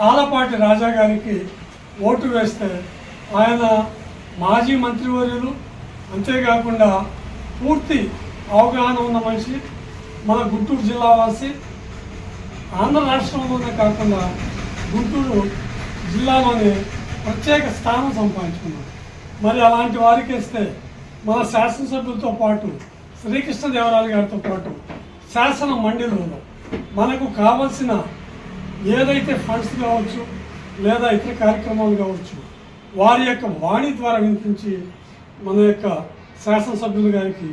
ఆలపాటి రాజా గారికి ఓటు వేస్తే ఆయన మాజీ మంత్రివర్యులు అంతేకాకుండా పూర్తి అవగాహన ఉన్న మనిషి మన గుంటూరు జిల్లా వాసి ఆంధ్ర రాష్ట్రంలోనే కాకుండా గుంటూరు జిల్లాలోనే ప్రత్యేక స్థానం సంపాదించుకున్నారు మరి అలాంటి వారికి ఇస్తే మన శాసనసభ్యులతో పాటు శ్రీకృష్ణదేవరాయలు గారితో పాటు శాసన మండలిలో మనకు కావలసిన ఏదైతే ఫండ్స్ కావచ్చు లేదా ఇతర కార్యక్రమాలు కావచ్చు వారి యొక్క వాణి ద్వారా వినిపించి మన యొక్క శాసనసభ్యులు గారికి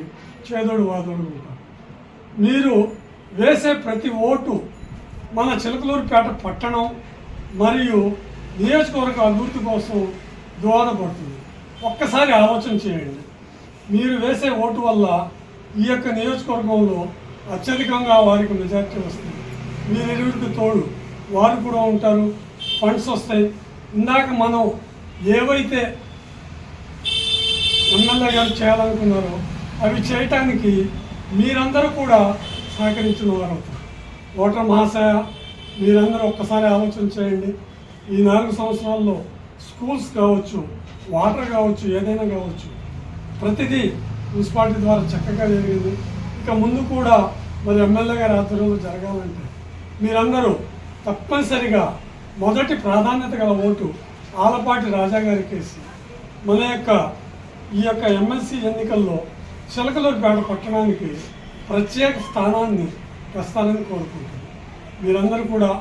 చేదోడు వాదోడు ఉంటారు. మీరు వేసే ప్రతి ఓటు మన చిలకలూరుపేట పట్టణం మరియు నియోజకవర్గ అభివృద్ధి కోసం దోహదపడుతుంది. ఒక్కసారి ఆలోచన చేయండి. మీరు వేసే ఓటు వల్ల ఈ యొక్క నియోజకవర్గంలో అత్యధికంగా వారికి మెజార్టీ వస్తుంది. మీరు మీరిరువురికి తోడు వారు కూడా ఉంటారు ఫండ్స్ వస్తాయి. ఇందాక మనం ఏవైతే ఎమ్మెల్యే గారు చేయాలనుకున్నారో అవి చేయటానికి మీరందరూ కూడా సహకరించిన వారు అవుతారు. ఓటర్ మహాశయ మీరందరూ ఒక్కసారి ఆలోచన చేయండి. ఈ నాలుగు సంవత్సరాల్లో స్కూల్స్ కావచ్చు వాటర్ కావచ్చు ఏదైనా కావచ్చు ప్రతిదీ మున్సిపాలిటీ ద్వారా చక్కగా జరిగింది. ఇక ముందు కూడా మరి ఎమ్మెల్యే గారి ఆధ్వర్యంలో జరగాలంటే మీరందరూ తప్పనిసరిగా మొదటి ప్రాధాన్యత గల ఓటు ఆలపాటి రాజా గారికి వేసి మన యొక్క ఈ యొక్క ఎమ్మెల్సీ ఎన్నికల్లో చిలకలూరుపేట పట్టణానికి ప్రత్యేక స్థానాన్ని తెస్తానని కోరుకుంటున్నాను మీరందరూ కూడా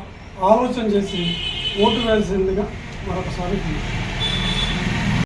ఆలోచన చేసి ఓటు వేసిందిగా మరొకసారి కోరుకుంటున్నాను.